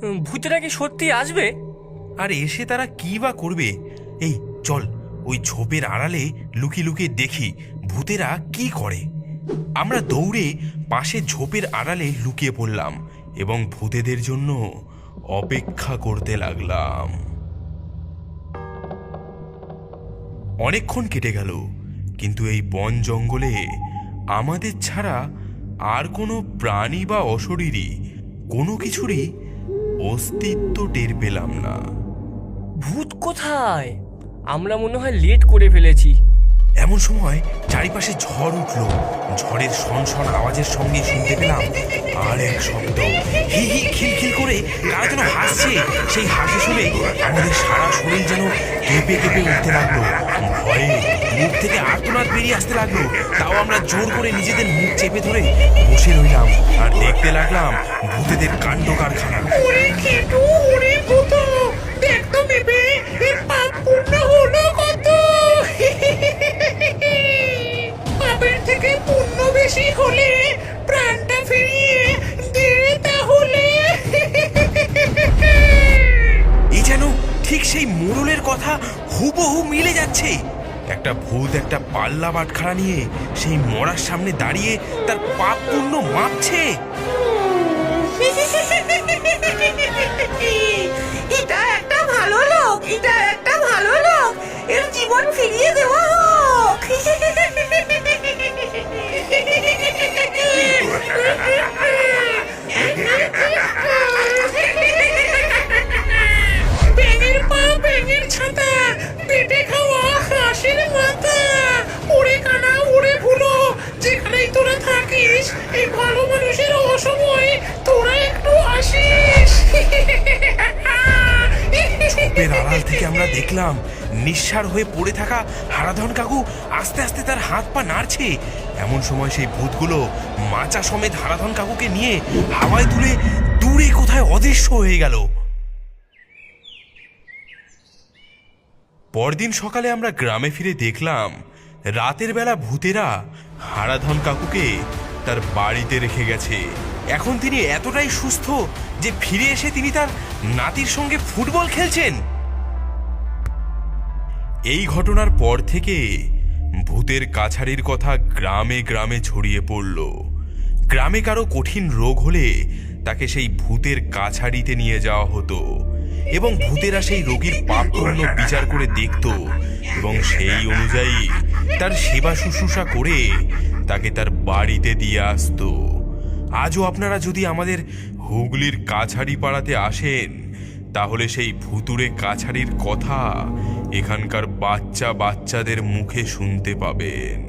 ভূতেরা কি সত্যি আসবে? আর এসে তারা কি বা করবে? এই, চল, ওই ঝোপের আড়ালে লুকিয়ে লুকিয়ে দেখি ভূতেরা কি করে। আমরা দৌড়ে পাশে ঝোপের আড়ালে লুকিয়ে পড়লাম এবং ভূতেদের জন্য অপেক্ষা করতে লাগলাম। অনেকক্ষণ কেটে গেল, কিন্তু এই বন জঙ্গলে আমাদের ছাড়া আর কোনো প্রাণী বা অশরীরই কোনো কিছুরই অস্তিত্ব টের পেলাম না। ভূত কোথায়? আমরা মনে হয় লেট করে ফেলেছি। এমন সময় চারিপাশে ঝড় উঠল। ঝড়ের শনশন আওয়াজের সঙ্গে শুনতে পেলাম আর এক শব্দ। হি হি খিলখিল করে কারা যেন হাসছে। সেই হাসি শুনে আমাদের সারা শরীর যেন কেঁপে কেঁপে উঠতে লাগল। ভয়ে মুখ থেকে আর্তনাদ বেরিয়ে আসতে লাগল। তাও আমরা জোর করে নিজেদের মুখ চেপে ধরে বসে রইলাম আর দেখতে লাগলাম ভূতেদের কাণ্ড কারখানা। ওরে ঠিক সেই মোড়লের কথা হুবহু মিলে যাচ্ছে। একটা ভূত একটা পাল্লা বাটখারা নিয়ে সেই মরার সামনে দাঁড়িয়ে তার পাপ পূর্ণ মাপছে। ঝোপের আড়াল থেকে আমরা দেখলাম, নিঃসার হয়ে পড়ে থাকা হারাধন কাকু আস্তে আস্তে তার হাত পা নাড়ছে। এমন সময় সেই ভূতগুলো মাচা সমেত হারাধন কাকুকে নিয়ে হাওয়ায় তুলে দূরে কোথায় অদৃশ্য হয়ে গেল। পরদিন সকালে আমরা গ্রামে ফিরে দেখলাম, রাতের বেলা ভূতেরা হারাধন কাকুকে তার বাড়িতে রেখে গেছে। এখন তিনি এতটাই সুস্থ যে ফিরে এসে তিনি তার নাতির সঙ্গে ফুটবল খেলছেন। এই ঘটনার পর থেকে ভূতের কাছারির কথা গ্রামে গ্রামে ছড়িয়ে পড়ল। গ্রামে কারও কঠিন রোগ হলে তাকে সেই ভূতের কাছারিতে নিয়ে যাওয়া হতো এবং ভূতেরা সেই রোগীর পাপপূর্ণ বিচার করে দেখত এবং সেই অনুযায়ী তার সেবা শুশ্রূষা করে তাকে তার বাড়িতে দিয়ে আসতো। আজও আপনারা যদি আমাদের হুগলির কাছাড়ি পাড়াতে আসেন, তাহলে সেই ভুতুরে কাছাড়ির কথা এখানকার বাচ্চা বাচ্চাদের মুখে শুনতে পাবেন।